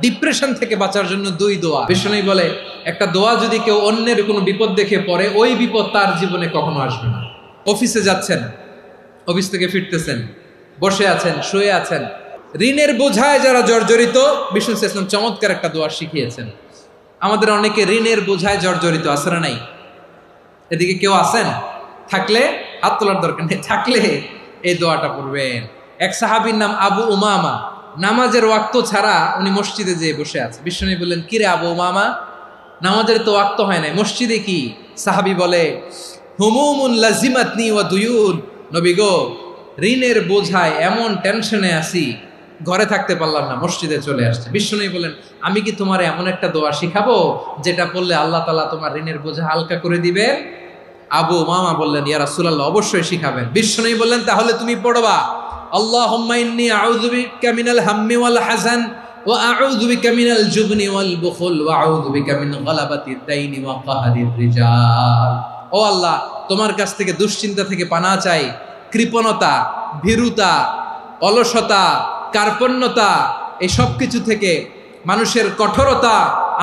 Depression থেকে বাঁচার জন্য দুই দোয়া। বিষ্ণু বলে, একটা দোয়া যদি কেউ অন্যের কোনো বিপদ দেখে পড়ে, ওই বিপদ তার জীবনে কখনো আসবে না। অফিসে যাচ্ছেন, অফিস থেকে ফিরতেছেন, বসে আছেন, শুয়ে আছেন। ঋণের বোঝায় যারা জর্জরিত, বিষ্ণু ইসলাম চমৎকার একটা দোয়া শিখিয়েছেন। আমাদের অনেকে ঋণের বোঝায় জর্জরিত না নাই। এদিকে কেউ আছেন? থাকলে হাত তোলার দরকার নেই, থাকলে এই দোয়াটা পড়বেন। এক সাহাবীর নাম আবু উমামা। নামাজের ওয়াক্ত ছাড়া উনি মসজিদে যেয়ে বসে আছে। বিষ্ণু বললেন, কিরে আবু মামা নামাজের তো ওয়াক্ত হয় নাই। মসজিদে কি? সাহাবি বলে, হুমুমুন লাজিমাতনি ওয়া দুয়ুন। নবী গো, ঋণের বোঝায় এমন টেনশনে আছি, ঘরে থাকতে পারলাম না, মসজিদে চলে আসছে। বিষ্ণু বললেন, আমি কি তোমার এমন একটা দোয়া শিখাবো, যেটা পড়লে আল্লাহ তালা তোমার ঋণের বোঝা হালকা করে দিবে আবু মামা বললেন ইয়ারা সুলাল্লাহ অবশ্যই শিখাবেন। বিষ্ণু বললেন, তাহলে তুমি পড়বা। মিনাল জুবনি ওয়াল বুখল ওয়া আউযু বিকা মিন গালাবাতিদ দাইনি ওয়া কাহরির রিজাল। ও আল্লাহ, তোমার কাছ থেকে দুশ্চিন্তা থেকে পানা চাই। কৃপণতা, ভীরুতা, অলসতা, কার্পণ্যতা এই সব কিছু থেকে মানুষের কঠোরতা,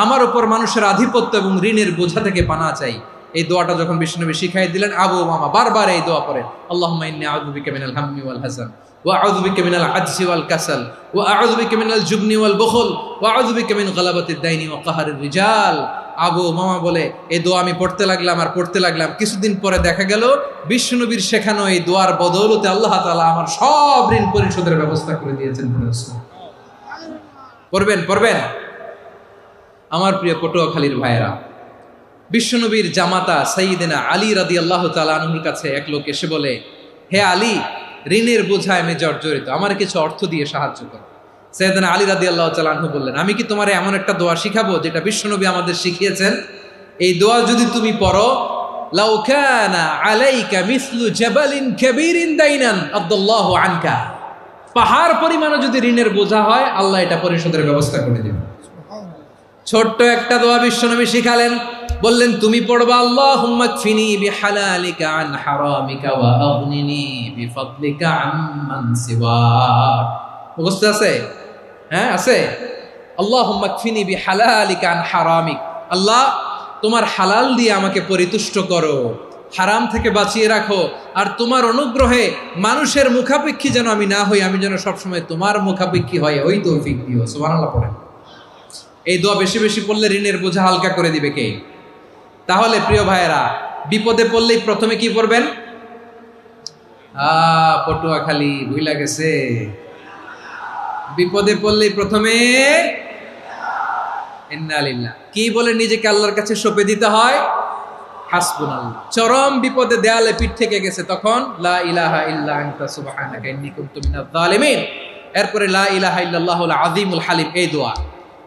আমার উপর মানুষের আধিপত্য এবং ঋণের বোঝা থেকে পানা চাই। এই দোয়াটা যখন বিষ্ণুনবী শিখাই দিলেন, আবু মামা বারবার এই দোয়া পড়ে আল্লাহ আউযু বিকা মিনাল হাম্মি ওয়াল হাসান। ওয়া আউযু বিকা মিনাল আজজি ওয়াল কাসাল, ওয়া আউযু বিকা মিনাল জুবনি ওয়াল বুখল, ওয়া আউযু বিকা মিন গালাবাতিদ দাইনি ওয়া রিজাল। আবু মামা বলে, এই দোয়া আমি পড়তে লাগলাম আর পড়তে লাগলাম। কিছুদিন পরে দেখা গেল বিষ্ণুনবীর শেখানো এই দোয়ার বদৌলতে আল্লাহ তালা আমার সব ঋণ পরিশোধের ব্যবস্থা করে দিয়েছেন পড়বেন পড়বেন? আমার প্রিয় পটুয়াখালীর ভাইয়েরা বিশ্বনবীর জামাতা সাইয়েদেনা আলী রাদি আল্লাহ তালুর কাছে এক লোক এসে বলে, হে আলী ঋণের বোঝায় আমি জর্জরিত। আমার কিছু অর্থ দিয়ে সাহায্য করো। সৈয়দনা আলী রাদি আল্লাহ তালাহু বললেন, আমি কি তোমার এমন একটা দোয়া শিখাবো যেটা বিশ্বনবী আমাদের শিখিয়েছেন? এই দোয়া যদি তুমি পড়ো আনকা। পাহাড় পরিমাণও যদি ঋণের বোঝা হয়, আল্লাহ এটা পরিশোধের ব্যবস্থা করে ছোট্ট একটা দোয়া বিশ্বনবী শিখালেন। বললেন, তুমি পড়বা আল্লাহ আছে? হ্যাঁ আছে। আল্লাহ আল্লাহ, তোমার হালাল দিয়ে আমাকে পরিতুষ্ট করো, হারাম থেকে বাঁচিয়ে রাখো, আর তোমার অনুগ্রহে মানুষের মুখাপেক্ষী যেন আমি না হই, আমি যেন সবসময় তোমার মুখাপেক্ষী হয় ওই তৌফিক দিও, সুবহানাল্লাহ পড়েন। এই দোয়া বেশি বেশি পড়লে ঋণের বোঝা হালকা করে দিবে কে? তাহলে প্রিয় ভাইয়েরা, বিপদে পড়লেই প্রথমে কি পড়বেন? আ পটুয়া খালি ভুইলা গেছে। বিপদে পড়লেই প্রথমে কি বলে নিজেকে আল্লাহর কাছে সঁপে দিতে হয়? চরম বিপদে দেয়ালে পিঠ থেকে গেছে তখন, লা এরপরে লা ইলাহা ইল্লাল্লাহুল আযীমুল হালিম, এই দোয়া।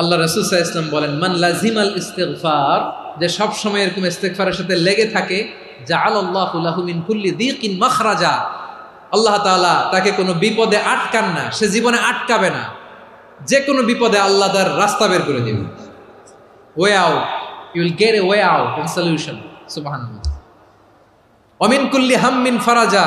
আল্লাহ রাসূল সাল্লাল্লাহু আলাইহি ওয়াসাল্লাম বলেন, মান লাজিমাল ইস্তিগফার যে সব সময় এরকম ইস্তিগফারের সাথে লেগে থাকে, জাআলাল্লাহু লাহু মিন কুল্লি দীকিন মাখরাজা আল্লাহ তাআলা তাকে কোনো বিপদে আটকান না, সে জীবনে আটকাবে না। যে কোনো বিপদে আল্লাহ তার রাস্তা বের করে দেবে। Way out you will get a way out and solution সুবহানাল্লাহ। অমিন কুল্লি হাম্মিন ফারাজা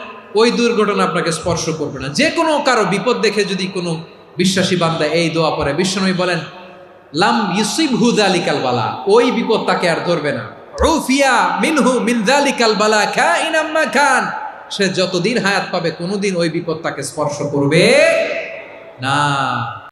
ওই দুর্ঘটনা আপনাকে স্পর্শ করবে না। যে কোনো কারও বিপদ দেখে যদি কোনো বিশ্বাসী বান্দা এই দোয়া পরে বিশ্বনবী বলেন, লাম ইউসিব হুদালিকাল বালা ওই বিপদ তাকে আর ধরবে না। রুফিয়া মিনহু মিন যালিকাল বালা খাইনাম মা খান সে যতদিন হায়াত পাবে, কোনোদিন ওই বিপদ তাকে স্পর্শ করবে না।